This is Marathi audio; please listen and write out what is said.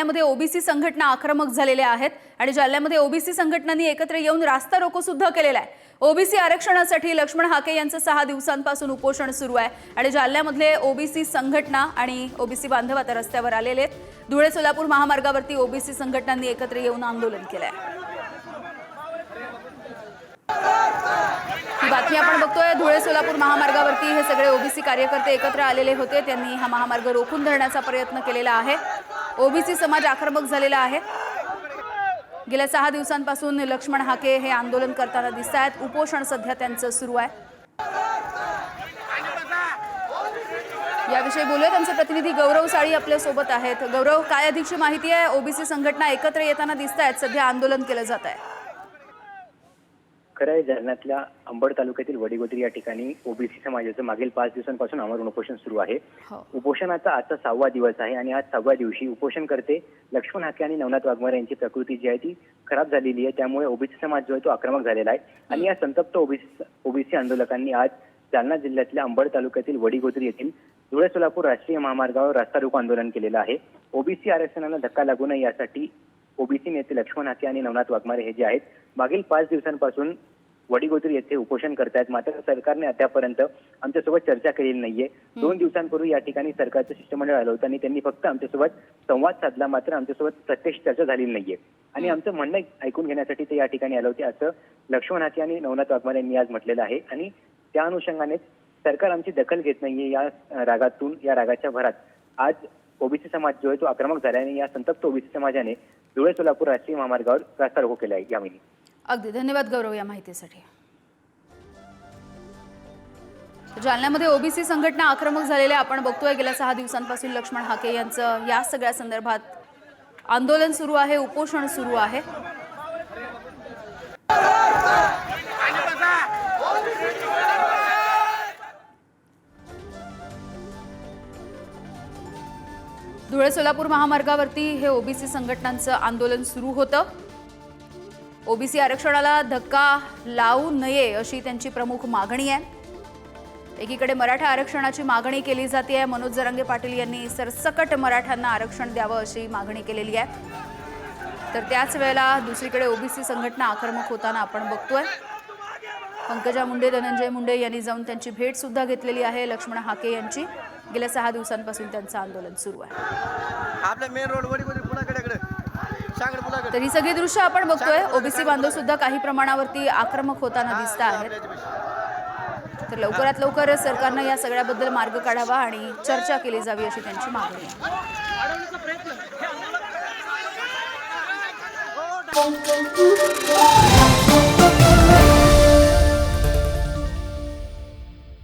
जालन्यामध्ये ओबीसी संघटना आक्रमक झालेल्या आहेत आणि जालन्यामध्ये ओबीसी संघटनांनी एकत्र येऊन रास्ता रोको सुद्धा केलेला आहे. ओबीसी आरक्षणासाठी लक्ष्मण हाके यांचं सहा दिवसांपासून उपोषण सुरू आहे आणि जालन्यामधले ओबीसी संघटना आणि ओबीसी बांधव आता रस्त्यावर आलेले आहेत. धुळे सोलापूर महामार्गावरती ओबीसी संघटनांनी एकत्र येऊन आंदोलन केलं आहे ही बातमी आपण बघतोय. धुळे सोलापूर महामार्गावरती हे सगळे ओबीसी कार्यकर्ते एकत्र आलेले होते. त्यांनी हा महामार्ग रोखून धरण्याचा प्रयत्न केलेला आहे. ओबीसी समाज आक्रमक झालेला आहे. गेल्या सहा दिवसांपासून लक्ष्मण हाके हे आंदोलन करताना दिसत आहेत. उपोषण सध्या त्यांचं सुरू आहे. याविषयी बोलूया त्यांचे प्रतिनिधी गौरव साळी आपल्यासोबत आहेत. गौरव काय अधिकची माहिती आहे? ओबीसी संघटना एकत्र येताना दिसत आहेत. सध्या आंदोलन केलं जात आहे. खरं आहे जालन्यातल्या अंबड तालुक्यातील वडीगोत्री या ठिकाणी ओबीसी समाजाचं मागील पाच दिवसांपासून आमरण उपोषण सुरू आहे. हो. उपोषणाचा आजचा सहावा दिवस आहे आणि आज सहाव्या दिवशी उपोषण करते लक्ष्मण हाके आणि नवनाथ वाघमारे यांची प्रकृती जी आहे ती खराब झालेली आहे. त्यामुळे ओबीसी समाज जो आहे तो आक्रमक झालेला आहे. आणि या संतप्त ओबीसी ओबीसी आंदोलकांनी आज जालना जिल्ह्यातल्या अंबड तालुक्यातील वडीगोत्री येथील धुळे सोलापूर राष्ट्रीय महामार्गावर रस्ता रोको आंदोलन केलेलं आहे. ओबीसी आरक्षणाला धक्का लागू नये यासाठी ओबीसी नेते लक्ष्मण हाके आणि नवनाथ वाघमारे हे जे आहेत मागील पाच दिवसांपासून वडीगोत्री येथे उपोषण करतायत. मात्र सरकारने अद्यापर्यंत आमच्यासोबत चर्चा केलेली नाहीये. दोन दिवसांपूर्वी या ठिकाणी सरकारचं शिष्टमंडळ आलं होतं आणि त्यांनी फक्त आमच्यासोबत संवाद साधला. मात्र आमच्यासोबत प्रत्यक्ष चर्चा झालेली नाहीये. आणि आमचं म्हणणं ऐकून घेण्यासाठी ते या ठिकाणी आले होते असं लक्ष्मण हाके आणि नवनाथ वाघमारे यांनी आज म्हटलेलं आहे. आणि त्या अनुषंगानेच सरकार आमची दखल घेत नाहीये या रागातून या रागाच्या भरात. आज ओबीसी समाज जो आहे तो आक्रमक झाल्याने या संतप्त ओबीसी समाजाने धुळे सोलापूर राष्ट्रीय महामार्गावर रस्ता रोको केला आहे या महिने अगदी धन्यवाद गौरव या माहितीसाठी. जालन्यामध्ये ओबीसी संघटना आक्रमक झालेल्या आपण बघतोय गेल्या सहा दिवसांपासून लक्ष्मण हाके यांचं या सगळ्या संदर्भात आंदोलन सुरू आहे उपोषण सुरू आहे. धुळे सोलापूर महामार्गावरती हे ओबीसी संघटनांचं आंदोलन सुरू होतं. ओबीसी आरक्षणाला धक्का लावू नये अशी त्यांची प्रमुख मागणी आहे. एकीकडे मराठा आरक्षणाची मागणी केली जाते आहे मनोज जरांगे पाटील यांनी सरसकट मराठ्यांना आरक्षण द्यावं अशी मागणी केलेली आहे. तर त्याच वेळेला दुसरीकडे ओबीसी संघटना आक्रमक होताना आपण बघतोय. पंकजा मुंडे धनंजय मुंडे यांनी जाऊन त्यांची भेट सुद्धा घेतलेली आहे. लक्ष्मण हाके यांची. गेल्या सहा दिवसांपासून त्यांचं आंदोलन सुरू आहे. आपल्या मेन रोड तर ही सगळी दृश्य आपण बघतोय. ओबीसी बांधव सुद्धा काही प्रमाणावरती आक्रमक होताना दिसत आहेत. तर लवकरात लवकर सरकारनं या सगळ्याबद्दल मार्ग काढावा आणि चर्चा केली जावी अशी त्यांची मागणी आहे.